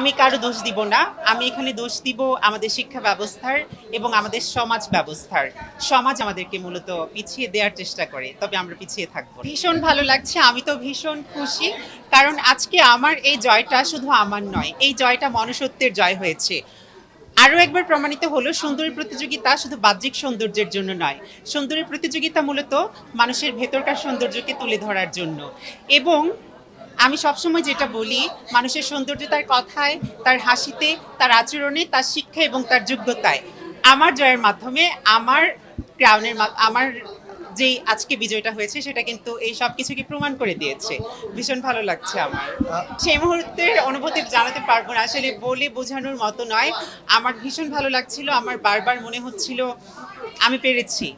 আমি কারও দোষ দিব না। আমি এখানে দোষ দিব আমাদের শিক্ষা ব্যবস্থার এবং আমাদের সমাজ ব্যবস্থার। সমাজ আমাদেরকে মূলত পিছিয়ে দেওয়ার চেষ্টা করে, তবে আমরা পিছিয়ে থাকব ভীষণ ভালো লাগছে, আমি তো ভীষণ খুশি। কারণ আজকে আমার এই জয়টা শুধু আমার নয়, এই জয়টা মনুষ্যত্বের জয় হয়েছে। আরও একবার প্রমাণিত হলো, সুন্দরী প্রতিযোগিতা শুধু বাহ্যিক সৌন্দর্যের জন্য নয়, সুন্দরী প্রতিযোগিতা মূলত মানুষের ভেতরকার সৌন্দর্যকে তুলে ধরার জন্য। এবং আমি সবসময় যেটা বলি, মানুষের সৌন্দর্য তার কথায়, তার হাসিতে, তার আচরণে, তার শিক্ষা এবং তার যোগ্যতায়। আমার জয়ের মাধ্যমে, আমার ক্রাউনের আমার যেই আজকে বিজয়টা হয়েছে, সেটা কিন্তু এই সব কিছুকে প্রমাণ করে দিয়েছে। ভীষণ ভালো লাগছে আমার। সেই মুহূর্তের অনুভূতি জানাতে পারব না, আসলে বলে বোঝানোর মতো নয়। আমার ভীষণ ভালো লাগছিল, আমার বারবার মনে হচ্ছিল, আমি পেরেছি।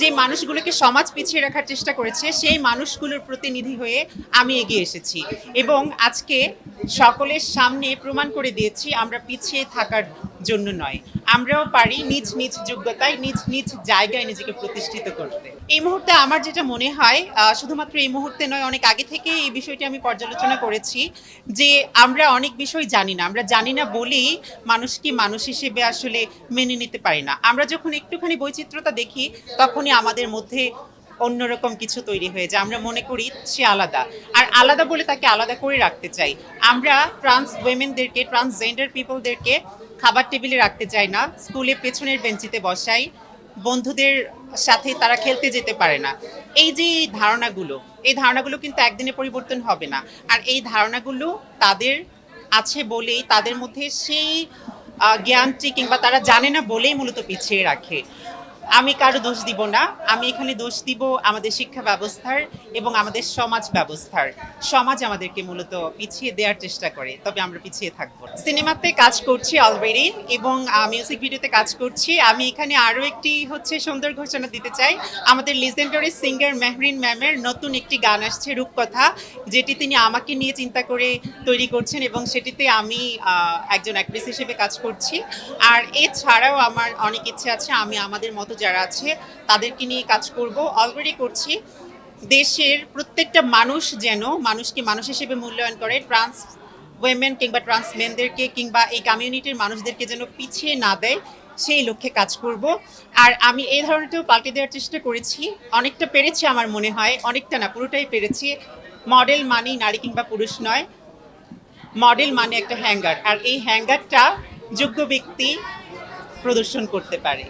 যে মানুষগুলোকে সমাজ পিছিয়ে রাখার চেষ্টা করেছে, সেই মানুষগুলোর প্রতিনিধি হয়ে আমি এগিয়ে এসেছি। এবং আজকে সকলের সামনে প্রমাণ করে দিয়েছি, আমরা পিছিয়ে থাকার জন্য নয়। আমরাও পারি নিজ নিজ যোগ্যতায়, নিজ নিজ জায়গায় নিজেকে প্রতিষ্ঠিত করতে। এই মুহূর্তে আমার যেটা মনে হয় শুধুমাত্র এই মুহূর্তে নয়, অনেক আগে থেকে এই বিষয়টি আমি পর্যালোচনা করেছি যে আমরা অনেক বিষয় জানি না। আমরা জানি না বলেই মানুষকে মানুষ হিসেবে আসলে মেনে নিতে পারি না। আমরা যখন একটুখানি বৈচিত্র্যতা দেখি, তখনই আমাদের মধ্যে অন্যরকম কিছু তৈরি হয়ে যায়। আমরা মনে করি সে আলাদা। আর আলাদা বলে তাকে আলাদা করে রাখতে চাই। আমরা ট্রান্স উইমেনদেরকে ট্রান্সজেন্ডার পিপলদেরকে খাবার টেবিলে রাখতে চাই না। স্কুলে পেছনের বেঞ্চিতে বসাই। বন্ধুদের সাথে তারা খেলতে যেতে পারে না। এই যে ধারণাগুলো, এই ধারণাগুলো কিন্তু একদিনে পরিবর্তন হবে না। আর এই ধারণাগুলো তাদের আছে বলেই তাদের মধ্যে সেই জ্ঞানটি কিংবা তারা জানে না বলেই মূলত পিছিয়ে রাখে। আমি কারও দোষ দিব না। আমি এখানে দোষ দিব আমাদের শিক্ষা ব্যবস্থার এবং আমাদের সমাজ ব্যবস্থার। সমাজ আমাদেরকে মূলত পিছিয়ে দেওয়ার চেষ্টা করে, তবে আমরা পিছিয়ে থাকব সিনেমাতে কাজ করছি অলরেডি এবং মিউজিক ভিডিওতে কাজ করছি। আমি এখানে আরও একটি হচ্ছে সুন্দর ঘোষণা দিতে চাই। আমাদের লিজেন্ডারি সিঙ্গার মেহরিন ম্যামের নতুন একটি গান আসছে, রূপকথা, যেটি তিনি আমাকে নিয়ে চিন্তা করে তৈরি করছেন এবং সেটিতে আমি একজন অ্যাক্ট্রেস হিসেবে কাজ করছি। আর এছাড়াও আমার অনেক ইচ্ছে আছে, আমি আমাদের মতো যারা আছে, তাদেরকে নিয়ে কাজ করব। অলরেডি করছি। দেশের প্রত্যেকটা মানুষ যেন মানুষকে মানুষ হিসেবে মূল্যায়ন করে ট্রান্স ওয়েমেন কিংবা ট্রান্স মেনদেরকে কিংবা এই কমিউনিটির মানুষদেরকে যেন পিছিয়ে না দেয়, সেই লক্ষ্যে কাজ করব। আর আমি এই ধরনেরটাও পাল্টে দেওয়ার চেষ্টা করেছি। অনেকটা পেরেছি আমার মনে হয়, অনেকটা না, পুরোটাই পেরেছি। মডেল মানেই নারী কিংবা পুরুষ নয়। মডেল মানে একটা হ্যাঙ্গার আর এই হ্যাঙ্গারটা যোগ্য ব্যক্তি প্রদর্শন করতে পারে।